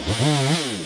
Mm-hmm.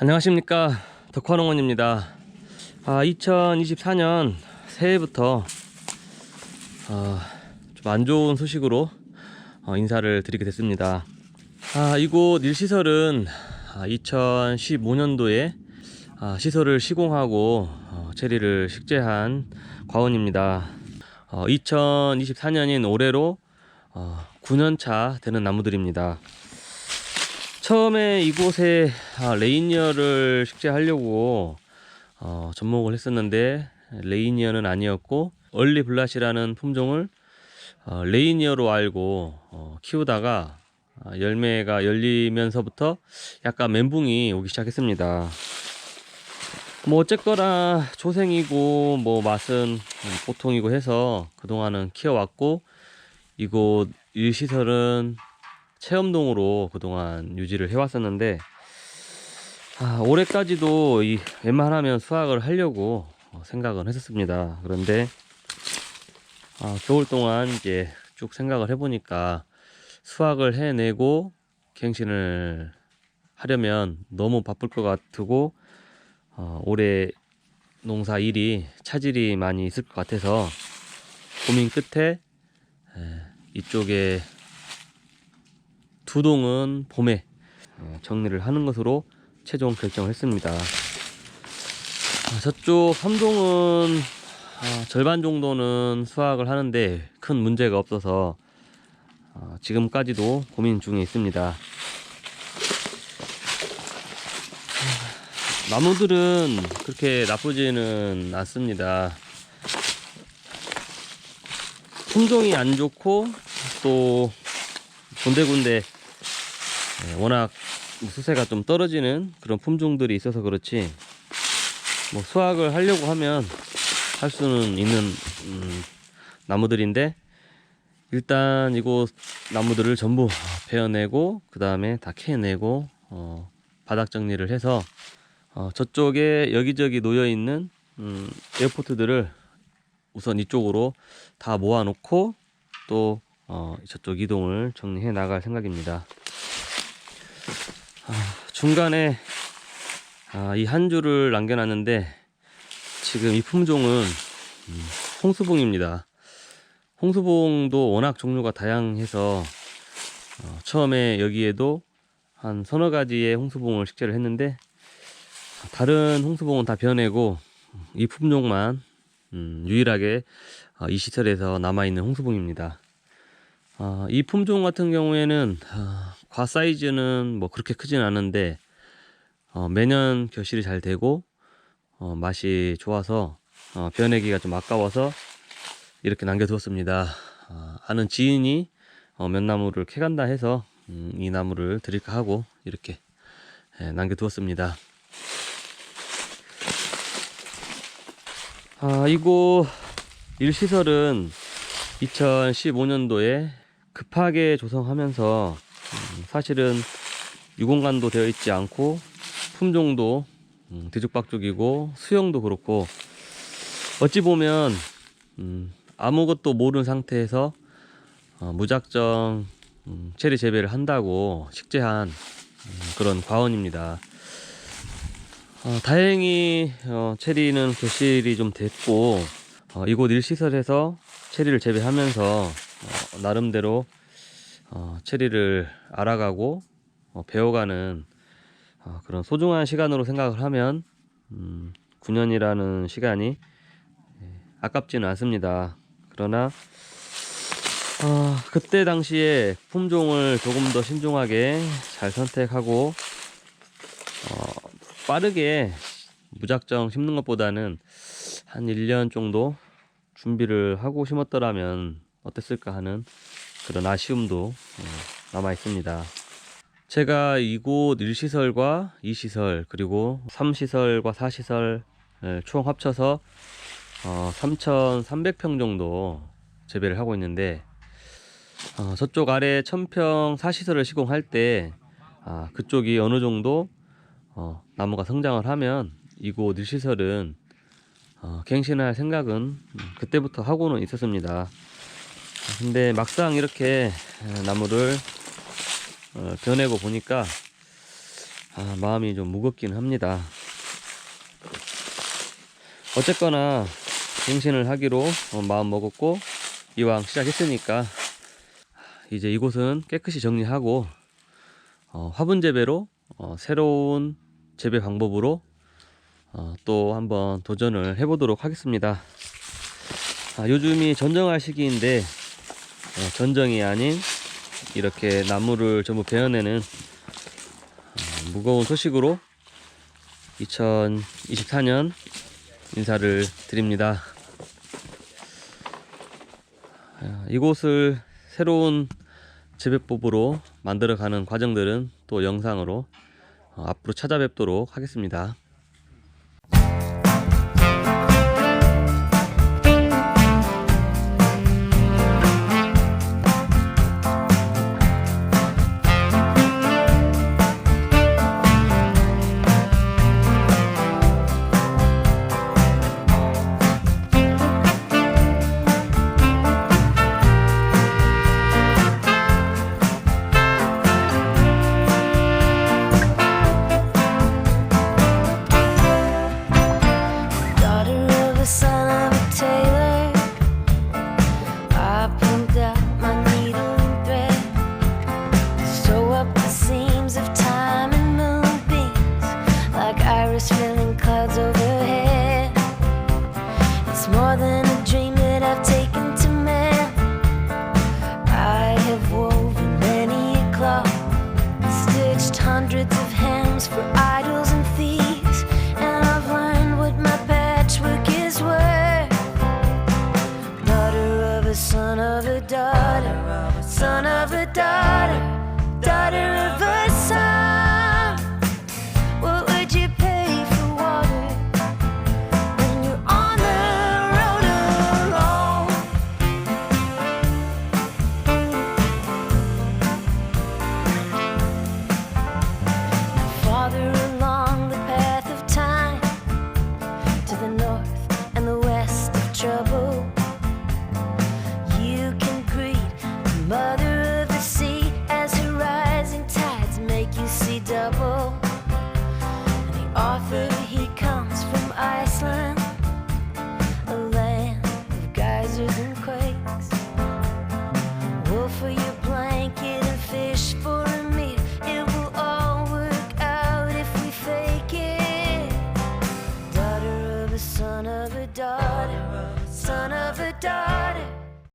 안녕하십니까. 덕화농원입니다. 아, 2024년 새해부터 어, 좀안 좋은 소식으로 어, 인사를 드리게 됐습니다. 아, 이곳 일시설은 아, 2015년도에 아, 시설을 시공하고 어, 체리를 식재한 과원입니다. 어, 2024년인 올해로 어, 9년차 되는 나무들입니다 처음에 이곳에 아, 레이니어를 식재하려고 어, 접목을 했었는데 레이니어는 아니었고 얼리 블라시라는 품종을 어, 레이니어로 알고 어, 키우다가 아, 열매가 열리면서부터 약간 멘붕이 오기 시작했습니다. 뭐 어쨌거나 초생이고 뭐 맛은 보통이고 해서 그동안은 키워왔고 이곳 일시설은 체험동으로 그동안 유지를 해왔었는데 아, 올해까지도 이 웬만하면 수확을 하려고 어, 생각은 했었습니다. 그런데 아, 겨울 동안 이제 쭉 생각을 해보니까 수확을 해내고 갱신을 하려면 너무 바쁠 것 같고 어, 올해 농사 일이 차질이 많이 있을 것 같아서 고민 끝에 에, 이쪽에 두 동은 봄에 어, 정리를 하는 것으로 최종 결정을 했습니다. 아, 저쪽 3동은 아, 절반 정도는 수확을 하는데 큰 문제가 없어서 아, 지금까지도 고민 중에 있습니다. 아, 나무들은 그렇게 나쁘지는 않습니다. 품종이 안 좋고 또 군데군데 네, 워낙 수세가 좀 떨어지는 그런 품종들이 있어서 그렇지 뭐 수확을 하려고 하면 할 수는 있는 음, 나무들인데 일단 이곳 나무들을 전부 베어내고 그 다음에 다 캐내고 어, 바닥 정리를 해서 어, 저쪽에 여기저기 놓여 있는 음, 에어포트들을 우선 이쪽으로 다 모아놓고 또 어, 저쪽 이동을 정리해 나갈 생각입니다. 아, 중간에 아, 이 한 줄을 남겨놨는데 지금 이 품종은 음, 홍수봉입니다. 홍수봉도 워낙 종류가 다양해서 어, 처음에 여기에도 한 서너 가지의 홍수봉을 식재를 했는데 다른 홍수봉은 다 변해고 이 품종만 음, 유일하게 어, 이 시설에서 남아있는 홍수봉입니다. 어, 이 품종 같은 경우에는 어, 과 사이즈는 뭐 그렇게 크진 않은데 어, 매년 결실이 잘 되고 어, 맛이 좋아서 어, 변내기가 좀 아까워서 이렇게 남겨두었습니다. 어, 아는 지인이 어, 몇 나무를 캐간다 해서 음, 이 나무를 드릴까 하고 이렇게 예, 남겨두었습니다. 아, 이곳 일시설은 2015년도에 급하게 조성하면서 음, 사실은 유공간도 되어 있지 않고 품종도 음, 뒤죽박죽이고 수영도 그렇고 어찌 보면 음, 아무것도 모르는 상태에서 어, 무작정 음, 체리 재배를 한다고 식재한 음, 그런 과언입니다. 어, 다행히 어, 체리는 결실이 좀 됐고 어, 이곳 일시설에서 체리를 재배하면서 어, 나름대로 어, 체리를 알아가고 어, 배워가는 어, 그런 소중한 시간으로 생각을 하면 음, 9년이라는 시간이 예, 아깝지는 않습니다. 그러나 어, 그때 당시에 품종을 조금 더 신중하게 잘 선택하고 어, 빠르게 무작정 심는 것보다는 한 1년 정도 준비를 하고 심었더라면 어땠을까 하는 그런 아쉬움도 남아 있습니다. 제가 이곳 1시설과 2시설 그리고 3시설과 4시설 총 합쳐서 어, 3,300평 정도 재배를 하고 있는데 어, 저쪽 아래 1,000평 4시설을 시공할 때 아, 그쪽이 어느 정도 어, 나무가 성장을 하면 이곳 1시설은 어, 갱신할 생각은 음, 그때부터 하고는 있었습니다. 근데 막상 이렇게 어, 나무를 어, 변해고 보니까 아, 마음이 좀 무겁긴 합니다. 어쨌거나 갱신을 하기로 어, 마음 먹었고 이왕 시작했으니까 이제 이곳은 깨끗이 정리하고 어, 화분 재배로 어, 새로운 재배 방법으로 어, 또 한번 도전을 해보도록 하겠습니다. 아, 요즘이 전정할 시기인데 어, 전정이 아닌 이렇게 나무를 전부 베어내는 어, 무거운 소식으로 2024년 인사를 드립니다. 아, 이곳을 새로운 재배법으로 만들어가는 과정들은 또 영상으로 어, 앞으로 찾아뵙도록 하겠습니다.